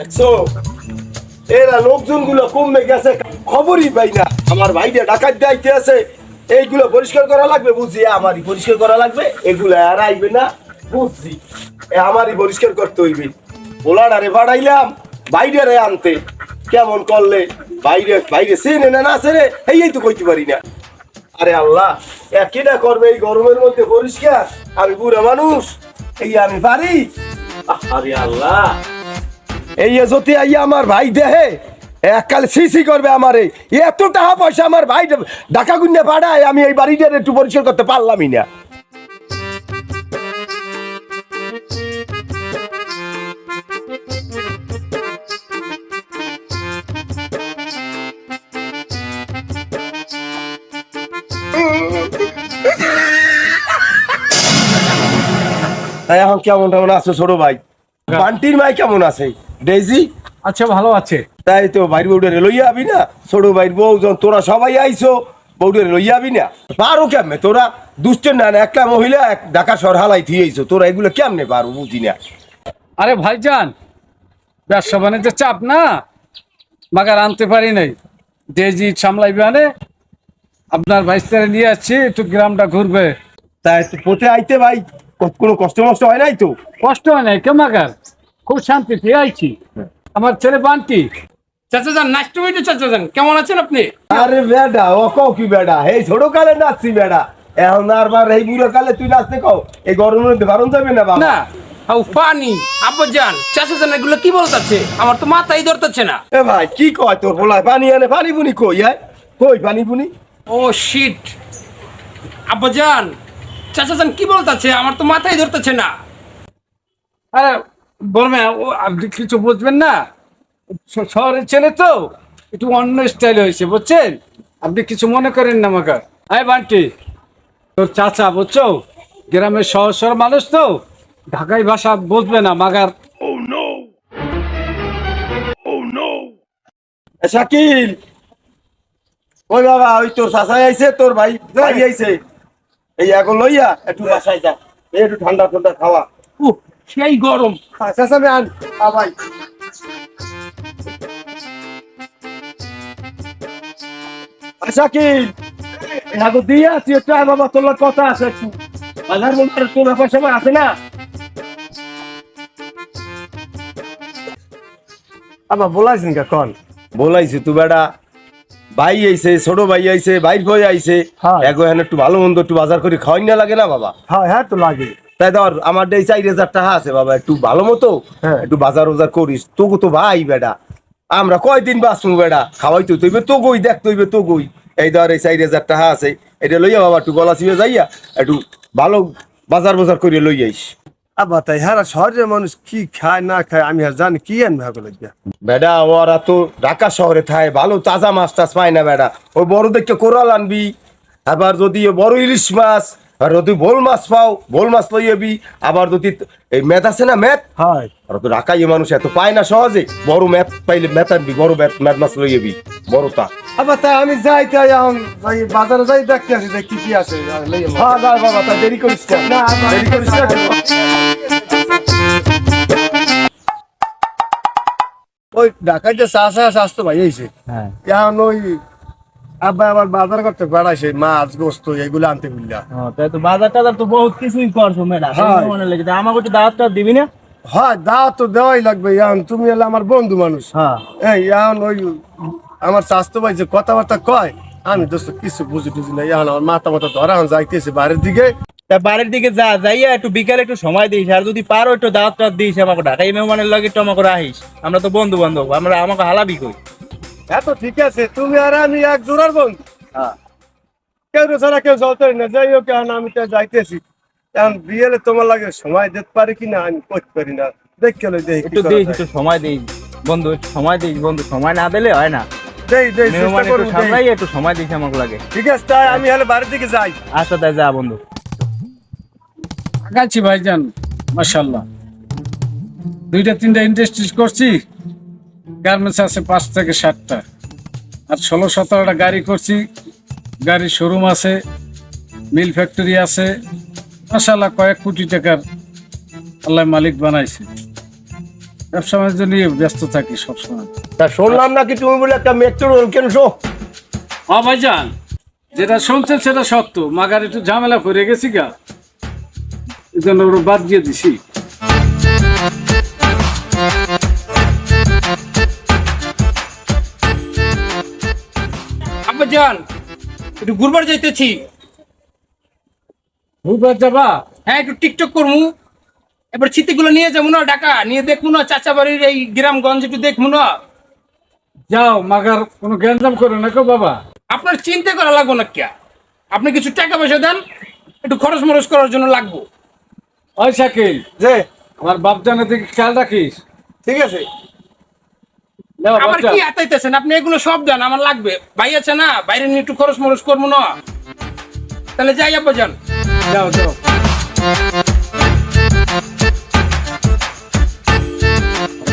দেখছ? এরা লোকজনগুলো কমে গেছে, খবরই পাই না। আমার ভাইটা ডাকাত দাইতে আছে, এইগুলো পরিষ্কার করা লাগবে বুঝছি আমারই পরিষ্কার করা লাগবে, এগুলো আর আইবে না, বুঝছি। আমারই পরিষ্কার করতে হইবে। পোলাডারে বাড়াইলাম বাইরে আনতে। কেমন করলে? বাইরে বাইরে চেনে না না চেনে এই তো কইতে পারি না। আরে আল্লাহ কেটা করবে এই গরমের মধ্যে পরিষ্কার? আমি বুড়া মানুষ, এই আমি পারি? আরে আল্লাহ। এই যদি আইয়া আমার ভাই দেহে এককাল সিসি করবে আমারে। এত টাকা পয়সা আমার ভাই ডাকা গুন্ডে পাড়ায় আমি এই বাড়িটার একটু পরিষ্কার করতে পারলামই না। এখন কেমন কেমন আছো ছোট ভাই? বান্টির মাই কেমন আছে? ডেজি আচ্ছা ভালো আছে। তাই তো বাইর বউডারে লইয়া আবি না। ছোট বাইর বউ যখন তোরা সবাই আইছো বউডারে লইয়া আবি না। পারো কেমনে তোরা? দুষ্টের না একটা মহিলা এক ঢাকা শহর হালাই থিয়েছো তোরা এগুলো কেমনে পারো বুঝি না। আরে ভাইজান ব্যবসা বাণিজ্যের চাপ না? মাগার আনতে পারি নাই। ডেজি সামলাইবে আনে। আপনার ভাইস্তারে নিয়ে আসছি একটু গ্রামটা ঘুরবে। তাই তো পথে আইতে ভাই কোনো কষ্ট মষ্ট হয় নাই তো? কষ্ট হয় নাই কে মাগার? খুব শান্তি শান্তিতে আইছি। আমার ছেলে বান্টি। চাচা যান নাইস টু মিট চাচা যান কেমন আছেন আপনি? আরে বেডা ও কও কি বেডা? এই ছোট কালে নাচছি বেডা। এখন আর বার এই বুড়ো কালে তুই নাচতে কও? এই গরমের মধ্যে বারণ যাবে না বাবা? না হাউ ফানি। আব্বা চাচা যান এগুলো কি বলতেছে? আমার তো মাথাই ধরতেছে না। এ ভাই কি কয় তোর বলায় পানি আনে পানি বুনি কই হ্যাঁ? কই পানি বুনি? ও শিট আব্বা যান চাচা কি বলতেছে? আমার তো মাথাই ধরতেছে না। আরে বলবে ও আপনি কিছু বুঝবেন না। শহরের ছেলে তো একটু অন্য স্টাইল হয়েছে বুঝছেন? আপনি কিছু মনে করেন না মাগার আয় বান্টি তোর চাচা বুঝছ? গ্রামের শহর শহর মানুষ তো ঢাকাই ভাষা বুঝবে না মাগার। এ শাকিল ওই বাবা ওই তোর চাচাই আইছে তোর ভাই ভাই আইছে। এই এখন লইয়া একটু বাসায় যা একটু ঠান্ডা ঠান্ডা খাওয়া। উহ, সেই গরম। ভাই শাকিল। দিয়ে আছি একটু বাবা তোর লগে কথা আছে একটু। বাজার তোর আছে না? আবার বলাইছেন কে কন? বলাইছি তুই বেটা ভাই আইছে ছোট ভাই আইছে ভাই আইছে। হ্যাঁ। এখানে একটু ভালো মন্দ একটু বাজার করে খাওয়াই না লাগে না বাবা? হ্যাঁ হ্যাঁ তো লাগে। তাই ধর আমার এই চার হাজার টাকা আছে বাবা একটু ভালো মতো হ্যাঁ। একটু বাজার বাজার করিস। তোকে তো ভাই বেটা আমরা কয়দিন বাঁচবো বেটা খাওয়াই তো তুইবে তো গই দেখ তুইবে তো গই এই ধর এই চার হাজার টাকা আছে এটা লইয়া বাবা একটু গলা চিপে যাইয়া একটু ভালো বাজার বাজার করিয়া লই আইস। আবার তাই হ্যাঁ শহরের মানুষ কি খায় না খায় আমি আর জানি কি আনবে লাগিয়া? বেটা ওরা তো ঢাকা শহরে থাকে ভালো তাজা মাছ টাছ পায় না বেটা ওই বড় দেখে কোরাল আনবি। আবার যদি বড় ইলিশ মাছ আর যদি ভোল মাছ পাও ভোল মাছ লই যাবি আবার যদি এই মেথ আছে না মেথ হয় আর তো ঢাকাই মানুষ এত পায় না সহজে বড় ম্যাথ পাইলে ম্যাথ আনবি বড় ম্যাথ ম্যাথ মাছ লই যাবি বড়টা আবার তাই আমি যাই তাই এখন বাজারে যাই দেখতে আসি যে কি কি আছে। হ্যাঁ যা বাবা তা দেরি করিস না দেরি করিস না ওই ঢাকাইতে চাষা স্বাস্থ্য ভাই এইছে হ্যাঁ এখন ওই আব্বা আবার বাজার করতে বেড়াইছে মাছ গোস্ত এগুলো আনতে বুঝলা তাই তো বাজার টাজার তো বহুত কিছুই করছ ম্যাডাম। মনে লেগে আমাকে একটু দিবি না? হয় দাওয়াত তো দেওয়াই লাগবে এখন তুমি হলে আমার বন্ধু মানুষ। হ্যাঁ। এই এখন ওই আমার স্বাস্থ্য ভাই যে কথাবার্তা কয় আমি দোস্ত কিছু বুঝি টুঝি না এখন আমার মাথা মাথা ধরা যাইতেছে বাইরের দিকে। তা বাড়ির দিকে যা যাইয়া একটু বিকালে একটু সময় দিস আর যদি পারো একটু দাওয়াত টাওয়াত দিস আমাকে ঢাকাই মেহমানের লগে একটু আমাকে রাখিস। আমরা তো বন্ধু বান্ধব আমরা আমাকে হালাবি কই? হ্যাঁ তো ঠিক আছে তুমি আর আমি এক জোড়ার বন্ধু। হ্যাঁ। কেউ তো ছাড়া কেউ চলতে না যাই হোক এখন আমি তো যাইতেছি। এখন বিয়েলে তোমার লাগে সময় দিতে পারি কিনা আমি করতে পারি না। দেখে একটু যায়। একটু সময় দিস বন্ধু সময় দিস বন্ধু সময় না দিলে হয় না। দেই দেই চেষ্টা একটু করব সামলাই একটু সময় দিস আমাকে লাগে। ঠিক আছে তাই আমি হলে বাড়ির দিকে যাই। আসো তাই যা বন্ধু। আগাচ্ছি ভাইজান মাসাল্লাহ দুইটা তিনটা ইন্ডাস্ট্রিজ করছি। গার্মেন্টস আছে পাঁচ থেকে সাতটা। আর ষোলো সতেরোটা গাড়ি করছি। গাড়ির শোরুম আছে মিল ফ্যাক্টরি আছে। মাসাল্লাহ কয়েক কোটি টাকার আল্লাহ মালিক বানাইছে। ব্যবসা বাণিজ্য নিয়ে ব্যস্ত থাকি সবসময়। তা শুনলাম নাকি তুমি বলে একটা মেট্রো রেল কিনছো? ভাইজান যেটা শুনছেন সেটা সত্য। মাগার একটু ঝামেলা করে গেছি গা। এই জন্য বাদ দিয়ে দিছি। আব্বাজান একটু ঘুরবার যাইতেছি। বুধবার যাবা? হ্যাঁ একটু টিকটক করমু। এবার চিতিগুলো নিয়ে যাব না ঢাকা। নিয়ে দেখব না চাচা বাড়ির এই গ্রামগঞ্জ একটু দেখব না। যাও মাগার কোনো গ্যাঞ্জাম করে না কো বাবা। আপনার চিন্তা করা লাগবো না কে আপনি কিছু টাকা পয়সা দেন একটু খরচ মরচ করার জন্য লাগবো। ওই শাকিল যে আমার বাপজানের দিকে খেয়াল রাখিস। ঠিক আছে। আমার কি আতাইতেছেন? আপনি এগুলো সব দেন আমার লাগবে। ভাই আছে না? বাইরে নিয়ে একটু খরচ মরচ করব না। তাহলে যাই আব্বাজান যাও যাও।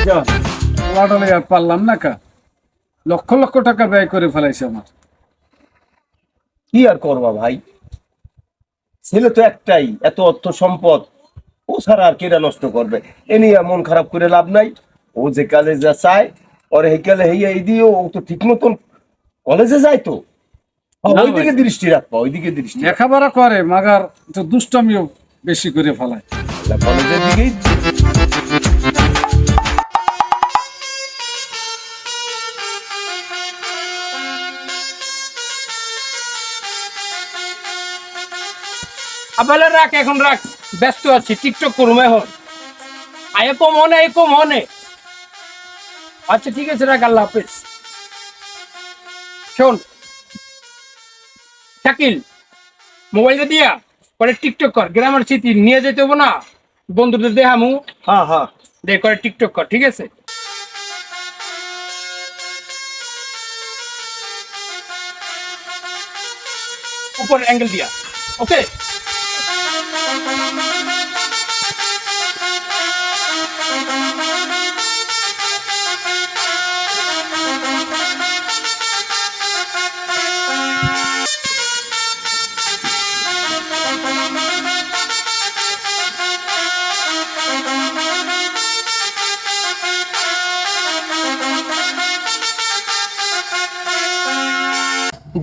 যাও লাডালে আর পারলাম না কা? লক্ষ লক্ষ টাকা ব্যয় করে ফেলাইছে আমার। কি আর করবা ভাই? ছেলে তো একটাই এত অর্থ সম্পদ। ও ছাড়া আর কেরা নষ্ট করবে? এ নিয়ে মন খারাপ করে লাভ নাই। ও যে কাজে যা চায় ওর এই কালে হেই এই দিয়ে ও তো ঠিক মতন কলেজে যায় তো। ওইদিকে দৃষ্টি রাখবা ওইদিকে দৃষ্টি লেখাপড়া করে মাগার তো দুষ্টমিও বেশি করে ফেলায়। কলেজের দিকেই আবার রাখ এখন রাখ। ব্যস্ত আছি টিকটক করুম এখন। আয় কম মনে আয় কম মনে আচ্ছা ঠিক আছে রাখ আল্লাহ হাফেজ। শোন শাকিল মোবাইলটা দিয়া পরে টিকটক কর গ্রামের স্মৃতি নিয়ে যেতে হব না বন্ধুদের দেখামু। হ্যাঁ হ্যাঁ। দেখ করে টিকটক কর ঠিক আছে? উপর অ্যাঙ্গেল দিয়া ওকে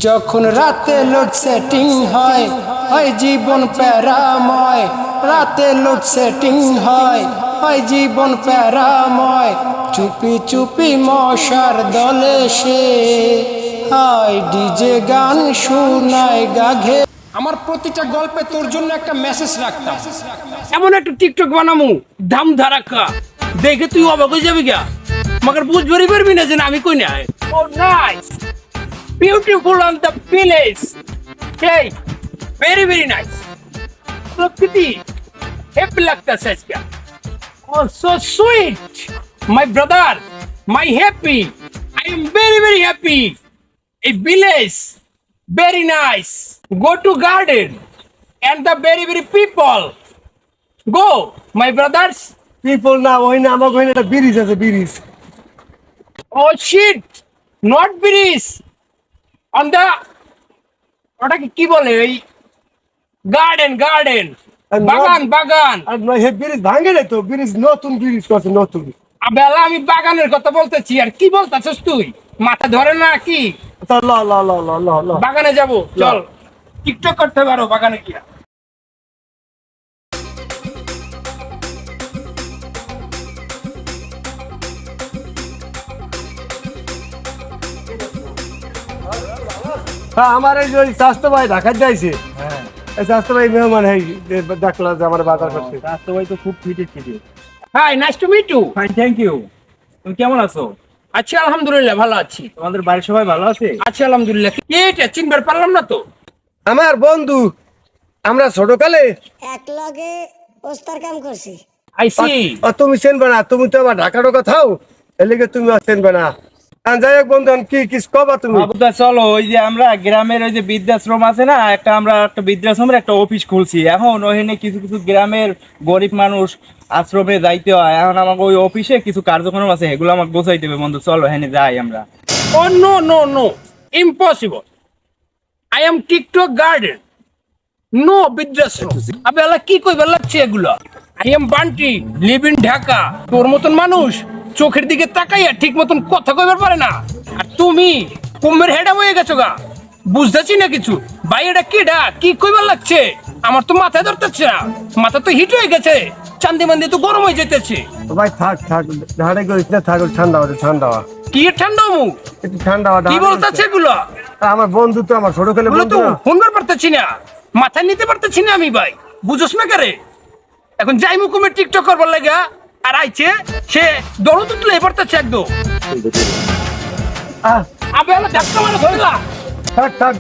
যখন রাতে লোড সেটিং হয় হয় জীবন প্যারাময়। রাতে লোড সেটিং হয় হয় জীবন প্যারাময়। চুপি চুপি মশার দলে সে হয় ডিজে গান শোনায় গাঘে। আমার প্রতিটা গল্পে তোর জন্য একটা মেসেজ রাখতাম। এমন একটা টিকটক বানামু দাম ধারাক্কা। দেখে তুই অবাক হয়ে যাবি গা। মগর বুঝবারই পারবি না যে আমি কই না ও nice beautiful on the village সেই ভেরি ভেরি নাইস প্রকৃতি হ্যাপি লাগতাছে আজকে Oh, so sweet. My brother, my happy. I am very, very happy. A village, very nice. Go to garden and the very, very people. Go, my brothers. People না ওই না আমার ওখানে একটা bridge আছে bridge Oh shit, not bridge. The ওটাকে কি বলে ওই? গার্ডেন গার্ডেন বাগান বাগান। আর হে ব্রিজ ভাঙে নাই তো? ব্রিজ নতুন ব্রিজ করছে নতুন। বেলা আমি বাগানের কথা বলতেছি আর কি বলতেছিস তুই? মাথা ধরে না কি? তা ল ল ল ল ল ল। বাগানে যাব চল। টিকটক করতে পারো বাগানে গিয়া। হ্যাঁ আমার এই ওই স্বাস্থ্য ভাই ঢাকায় যাইছে এই স্বাস্থ্য ভাই মেহমান হই ডাকলো যে আমার বাজার করতে স্বাস্থ্য ভাই তো খুব ফিটে ফিটে hi nice to meet you fine thank you তুমি কেমন আছো? আছি আলহামদুলিল্লাহ ভালো আছি। তোমাদের বাড়ির সবাই ভালো আছে? আছি আলহামদুলিল্লাহ। কি এটা? চিনবার পারলাম না তো। আমার বন্ধু আমরা ছোটকালে এক লগে ওস্তার কাম করছি। আই সি ও, তুমি চেনবে না তুমি তো আমার ঢাকা ঢোকা থাও এলিগে তুমি আর চেনবে না। যাই হোক বন্ধু কি কি কবা তুমি? বাবুদা চলো ওই যে আমরা গ্রামের ওই যে বৃদ্ধাশ্রম আছে না একটা আমরা একটা বৃদ্ধাশ্রমের একটা অফিস খুলছি। এখন ওখানে কিছু কিছু গ্রামের গরিব মানুষ আশ্রমে যাইতে হয়। এখন আমাকে ওই অফিসে কিছু কার্যক্রম আছে এগুলো আমাকে গোছাইতে হবে বন্ধু। চলো হ্যাঁ যাই আমরা। ও no no no impossible I am TikTok garden no বৃদ্ধাশ্রম। আবে আল্লাহ কি কইবার লাগছে এগুলো? I am Bunty live in Dhaka তোর মতন মানুষ চোখের দিকে তাকাইয়া ঠিক মতন কথা কইবার পারে না। আর তুমি কুম্ভের হেডা হয়ে গেছো গা। বুঝতেছি না কিছু। ভাই এটা কেডা কি কইবার লাগছে? আমার তো মাথায় ধরতেছে না। মাথা তো হিট হয়ে গেছে। চান্দি মান্দি তো গরম হয়ে যেতেছে ভাই থাক থাক। করিস না থাক ঠান্ডা হবে ঠান্ডা কি ঠান্ডা মু একটু ঠান্ডা কি বলতেছে এগুলো? আমার বন্ধু তো আমার ছোট খেলে বন্ধু। শুনবার পারতেছি না। মাথায় নিতে পারতেছি না আমি ভাই। বুঝোস না কারে? এখন যাই মুকুমের টিকটক করবার লাগা। আর আইছে সে একদম। হলো ধাক্কা মারা ধরলা থাক থাক।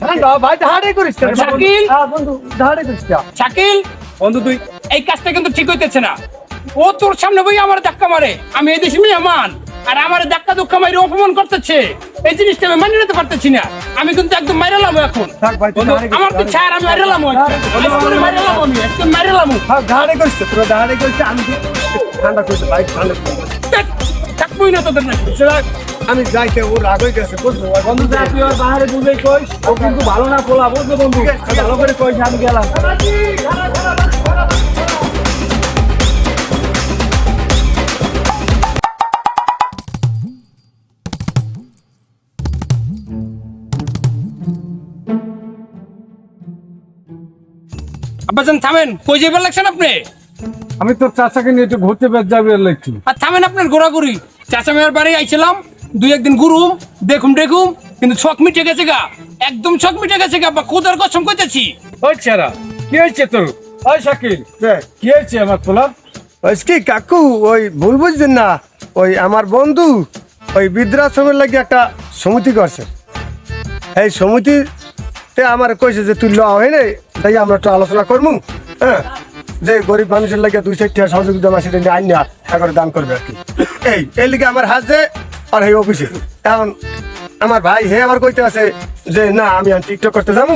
ঠান্ডা ভাই ধারে করিস শাকিল? হ্যাঁ, বন্ধু ধারে করিস শাকিল? বন্ধু তুই এই কাজটা কিন্তু ঠিক হইতেছে না। ও তোর সামনে বই আমার ধাক্কা মারে। আমি এই দেশে মেহমান আর আমার ধাক্কা দুঃখ মাইরে অপমান করতেছে। এই জিনিসটা আমি মানিয়ে নিতে পারতেছি না। আমি কিন্তু একদম মাইরালাম এখন। আমার তো ছাড় আমি মাইরালাম মাইরালাম আমি একদম মাইরালাম ধারে করিস না, তোরা ধারে করিস না, আমি ঠান্ডা না, ভাই, ঠান্ডা করিস না। না তোদের নাকি। আমি যাইতে ও রাগ হয়ে গেছে বুঝলো বন্ধু তুই আর বাহারে বুঝেই কইস ও কিন্তু ভালো না পোলা বুঝলো বন্ধু? ভালো করে কইস আমি গেলাম। আব্বাজান থামেন। কই যাইবার লাগছেন আপনি? আমি তোর চাচাকে নিয়ে একটু ঘুরতে বের যাবে লাগছি আর থামেন আপনার ঘোরাঘুরি। চাচা মেয়ের বাড়ি আইছিলাম দুই একদিন ঘুরুম দেখুম দেখুম কিন্তু ছক মিটে গেছে গা। একদম ছক মিটে গেছে গা বা কোদার কসম কইতেছি ওই ছেড়া কি হয়েছে তোর? ওই শাকিল কি? হয়েছে আমার পোলার ওই কি কাকু ওই ভুল বুঝছেন না ওই আমার বন্ধু ওই বৃদ্ধাশ্রমের লাগে একটা সমিতি করছে। এই সমিতিতে আমার কইছে যে তুই ল হয় নাই তাই আমরা একটু আলোচনা করব হ্যাঁ? যে গরিব মানুষের লাগে দুই চারটা সহযোগিতা মাসে আইন করে দান করবে আর কি। এই এই লিগে আমার হাতে আর এই অফিসে। এখন আমার ভাই, হে আমার কইতে আছে যে, না, আমি টিকটক করতে যাব।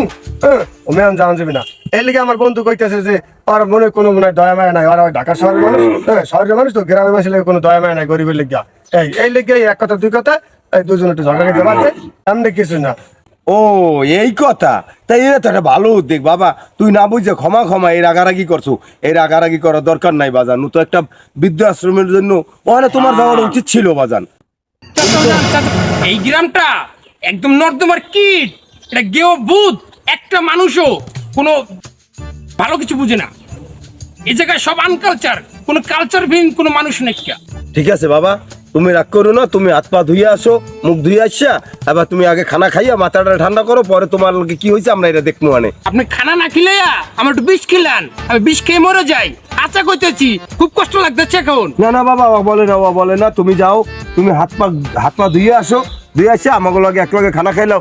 হ্যাঁ যাওয়া যাবে না। এই লিগে আমার বন্ধু কইতেছে যে, আর মনে কোনো মনে হয় দয়া মায়া নাই। আর ঢাকা শহরের মানুষ হ্যাঁ শহরের মানুষ তো গ্রামের মানুষের লাগে কোনো দয়া মায়া নাই, গরিবের লেগে। এই এই লেগে এক কথা, দুই কথা, এই দুজন একটু ঝগড়া খেতে পারছে এমনি কিছু না। ও এই কথা? তাই এটা তো একটা ভালো উদ্যোগ বাবা। তুই না বুঝে ক্ষমা ক্ষমা এই রাগারাগি করছ। এই রাগারাগি করার দরকার নাই বাজান। তো একটা বৃদ্ধাশ্রমের জন্য ওখানে তোমার যাওয়ার উচিত ছিল বাজান। এই গ্রামটা একদম নর্দমার কিট। এটা গেও ভূত একটা মানুষও কোনো ভালো কিছু বুঝে না। এই জায়গায় সব আনকালচার কোনো কালচার ভিন কোনো মানুষ নেই। ঠিক আছে বাবা। তুমি রাগ করো না তুমি হাত পা ধুয়ে আসো মুখ ধুয়ে আসছা এবার তুমি আগে খানা খাইয়া মাথাটা ঠান্ডা করো পরে তোমার লগে কি হয়েছে আমরা এটা দেখব মানে আপনি খানা না খেলে আমার একটু বিষ খেলেন আমি বিষ খেয়ে মরে যাই। আচ্ছা কইতেছি খুব কষ্ট লাগতেছে এখন। না না বাবা ও বলে না ও বলে না তুমি যাও তুমি হাত পা হাত পা ধুয়ে আসো ধুয়ে আসছে আমাকে লগে এক লগে খানা খাইলাও।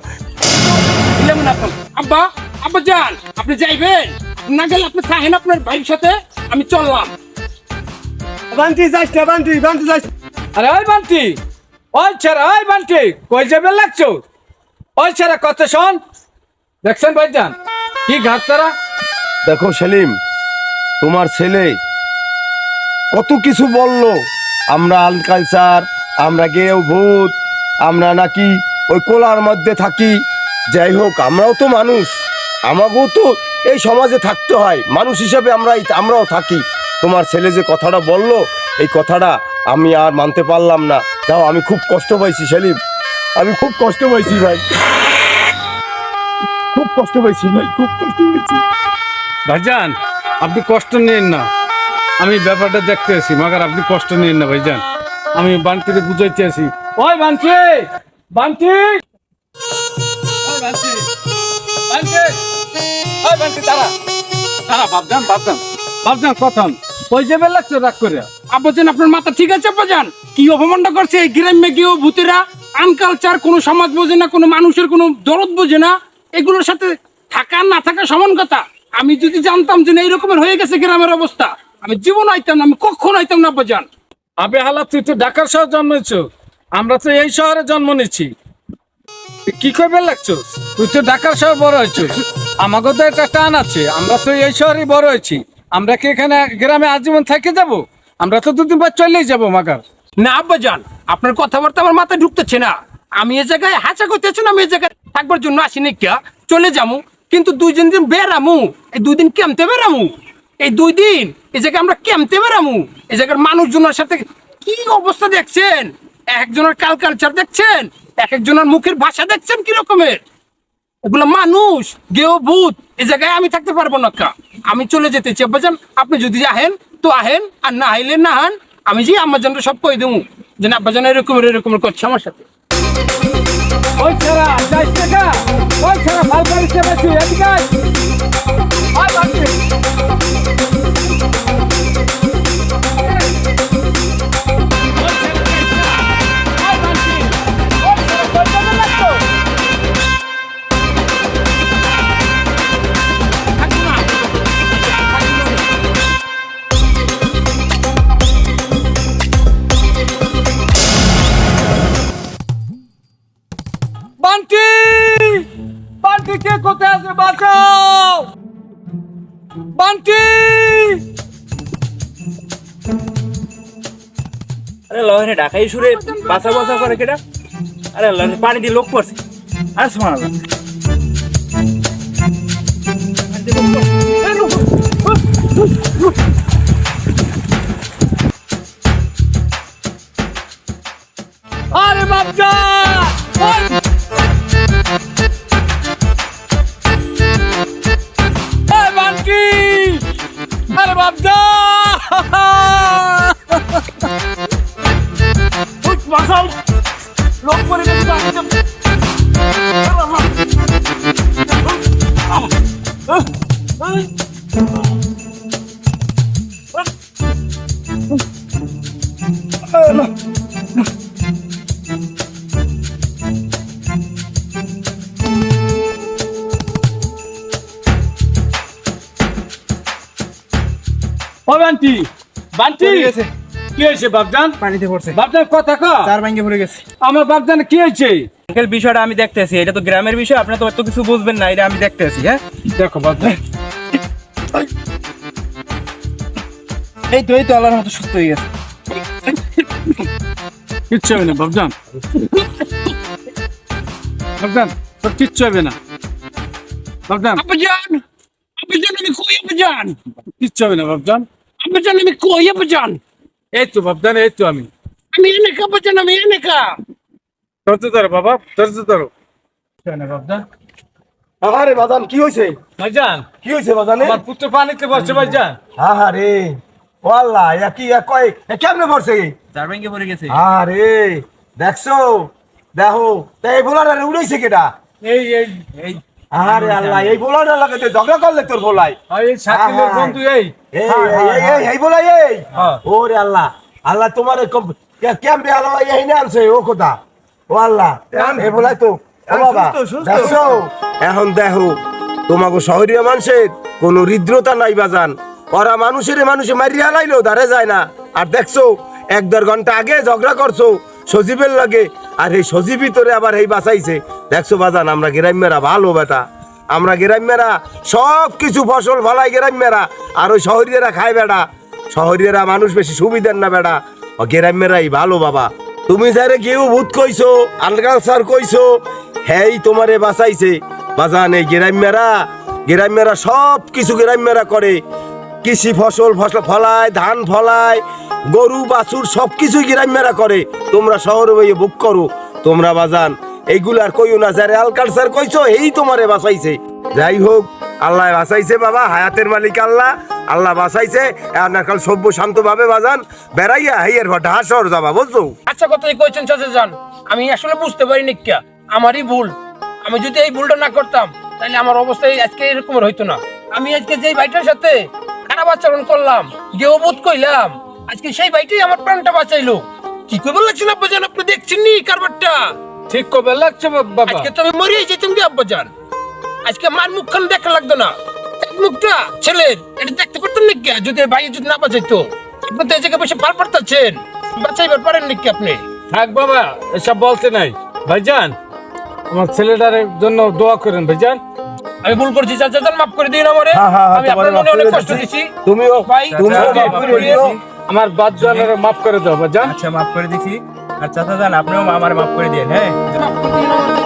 দিলাম না। আব্বা আব্বা যান আপনি যাইবেন? না গেলে আপনি থাকেন আপনার ভাইয়ের সাথে আমি চললাম। বান্টি যাস না বান্টি বান্টি যাস আরে ওই বান্টি, ওই ছেড়া, ওই বান্টি, কই যাবে লাগছো? ওই ছেড়া, কত শোন। দেখছেন ভাইজান, কি ঘাট তারা? দেখো সেলিম, তোমার ছেলে কত কিছু বলল। আমরা আনকালচার, আমরা গেও ভূত, আমরা নাকি ওই কোলার মধ্যে থাকি। যাই হোক, আমরাও তো মানুষ। আমাকেও তো এই সমাজে থাকতে হয়। মানুষ হিসেবে আমরা আমরাও থাকি। তোমার ছেলে যে কথাটা বলল, এই কথাটা আমি আর মানতে পারলাম না। তাও আমি খুব কষ্ট পাইছি, সেলিম। আমি খুব কষ্ট পাইছি, ভাই। খুব কষ্ট পাইছি, ভাই, খুব কষ্ট পাইছি। ভাইজান, আপনি কষ্ট নিন না। আমি ব্যাপারটা দেখতে আছি, মাগার আপনি কষ্ট নিন না, ভাইজান। আমি বান্টিকে বুঝাইতে আছি। ওই ওই বান্টি বান্টি ওই বান্টি তারা বাপজান বাপজান বাপজান কথা কই যাবে লাগছো রাগ করে আব্বাজান আপনার মাথা ঠিক আছে আব্বাজান কি অপমানটা করছে এই গ্রামে গিয়েও ভূতেরা? আনকালচার কোনো সমাজ বোঝে না, কোনো মানুষের কোনো দরদ বোঝে না। এগুলোর সাথে থাকা না থাকা সমান কথা। আমি যদি জানতাম যে না, এই রকমের হয়ে গেছে গ্রামের অবস্থা, আমি জীবন আইতাম না, আমি কখন আইতাম না আব্বাজান আবে হালা, তুই তো ঢাকার শহর জন্মেছ। আমরা তো এই শহরে জন্ম নিচ্ছি। কি করবে লাগছো? তুই তো ঢাকার শহর বড় হয়েছিস আমাকে তো একটা টান আছে, আমরা তো এই শহরে বড় হয়েছি। আমরা কি এখানে গ্রামে আজীবন থেকে যাব? আমরা তো দুদিন পর চলেই যাব, মাগার। না আব্বাজান আপনার কথাবার্তা আমার মাথায় ঢুকতেছে না। আমি এ জায়গায় হাঁচা করতেছি না, আমি এ জায়গায় থাকবার জন্য আসিনি কিয়া চলে যামু। কিন্তু দুই দিন দিন বেড়ামু। এই দুই দিন কেমতে বেড়ামু? এই দুই দিন এই জায়গায় আমরা কেমতে বেড়ামু? এই জায়গার মানুষজনের সাথে কি অবস্থা দেখছেন? এক একজনের কাল কালচার দেখছেন? এক একজনের মুখের ভাষা দেখছেন কি রকমের? ওগুলো মানুষ গেও ভূত এই জায়গায় আমি থাকতে পারব না আমি চলে যেতে চাই। আপনি যদি আহেন তো আহেন আর না আইলে না হান আমি যে আমার জন্য সব কই দেবো যেন না আব্বাজান এরকম এরকম করছে আমার সাথে। ওই ছাড়া টাকা, ওই ছাড়া। লহনে ঢাকাই সুরে বাসা বাসা করে কেটা আরে পানি দিয়ে লোক পড়ছে। আর শোনা আরে বাপজা ও বান্টি বান্টি কি হয়েছে বাপজান? পানিতে পড়ছে। বাপজান কথা কা চার ভাঙ্গে পড়ে গেছে। আমার বাপজান কি হয়েছে? আঙ্কেল বিষয়টা আমি দেখতেছি। এটা তো গ্রামের বিষয় আপনি তো এত কিছু বুঝবেন না এটা আমি দেখতেছি হ্যাঁ? দেখো বাপজান। এই তো এই তো আল্লাহর মতো সুস্থ হয়ে গেছে। কিচ্ছু হবে না বাপজান। বাপজান তোর কিচ্ছু হবে না। বাপজান। আব্বাজান আব্বাজান আমি কই আব্বাজান কিচ্ছু হবে না বাপজান। আব্বাজান আমি কই আব্বাজান এই তো বাপজান এই তো আমি। আমি এনেকা আব্বাজান আমি এনেকা ধরতে ধরো বাবা ধরতে ধরো। বাপজান? আরে বাজান কি হয়েছে ভাইজান কি হয়েছে বাজানে আমার পুত্র পানিতে বসছে ভাইজান আহারে ও আল্লাহ এ এ কয় এ কেমনে পড়ছে চার ভাঙ্গে পড়ে গেছে। আরে দেখছ? দেখো। তা এই বোলার উড়াইছে কেটা এই এই এই। আরে আল্লাহ এই বোলার লাগে তো ঝগড়া করলে তোর বলাই আর এই সাকিলের বন্ধু এই। এই এই এই এই বলাই এই। হ্যাঁ। ওরে আল্লাহ আল্লাহ তোমার ক্যাম্পে আল্লাহ এই না আনছে? ও কথা? ও আল্লাহ এই বলাই তো। এখন দেখো তোমাকে শহরীয় মানুষের কোনো হৃদ্রতা নাই বাজান। ওরা মানুষের মানুষে মারিয়া লাইলেও দাঁড়ে যায় না। আর দেখছ এক দেড় ঘণ্টা আগে ঝগড়া করছ সজীবের লাগে আর এই সজীবই তোরে আবার এই বাঁচাইছে। দেখছ বাজান, আমরা গ্রাম্যরা ভালো বেটা। আমরা গ্রাম্যরা সব কিছু ফসল ফলাই গ্রাম্যেরা। আর ওই শহরীয়রা খায় বেটা। শহরীয়রা মানুষ বেশি সুবিধার না বেটা। ও গ্রাম্যেরাই ভালো বাবা। তুমি যারে কেউ ভূত কইছো আলগালসার কইছো, হেই তোমারে বাঁচাইছে। বাজান, এই গ্রাম্যেরা, গ্রাম্যরা সব কিছু গ্রাম্যেরা করে। কৃষি ফসল ফসল ফলায় ধান ফলায় গরু, বাছুর সব কিছুই গ্রাম্যরা করে। তোমরা শহরে বইয়ে বুক করো। তোমরা বাজান, এইগুলো আর কইও না, যারে আলকালসার কইছো, এই তোমারে বাঁচাইছে। যাই হোক, আল্লাহ বাঁচাইছে বাবা, হায়াতের মালিক আল্লাহ আল্লাহ বাঁচাইছে। এখন কাল সভ্য শান্ত ভাবে বাজান, বেড়াইয়া হেয়ের ঘর হাসর যাবা, বুঝছ? আচ্ছা কথাই কইছেন চাচা যান আমি আসলে বুঝতে পারিনি কে আমারই ভুল। আমি যদি এই ভুলটা না করতাম তাহলে আমার অবস্থা আজকে এরকমের হইতো না। আমি আজকে যেই ভাইটার সাথে খারাপ আচরণ করলাম গেও বোধ কইলাম আজকে সেই ভাইটাই আমার প্রাণটা বাঁচাইলো। কি কইবার লাগছিল আব্বাজান? আপনি দেখছেন নি কারবারটা? ঠিক কবে লাগছে বাবা। আজকে তো আমি মরিয়ে যেতাম কি আব্বাজান। আজকে মার মুখখান দেখা লাগতো না। মুখটা ছেলের এটা দেখতে পারতেন নাকি? যদি ভাই যদি না বাঁচাইতো আপনি তো এই জায়গায় বসে পার পারতেছেন। বাঁচাইবার পারেন নাকি আপনি? থাক বাবা এসব বলতে নাই। ভাইজান আমার ছেলেটার জন্য দোয়া করেন ভাইজান। আমি ভুল করছি চাচা যান মাফ করে দিন আমারে। হ্যাঁ, হ্যাঁ, আমি আপনার মনে অনেক কষ্ট দিছি। তুমিও ভাই তুমিও মাফ করে দিও। আমার বাদ জানার মাফ করে দাও বাজান আচ্ছা মাফ করে দিছি। আর চাচা দাদা আপনিও আমার মাফ করে দিন হ্যাঁ? মাফ করে দিন।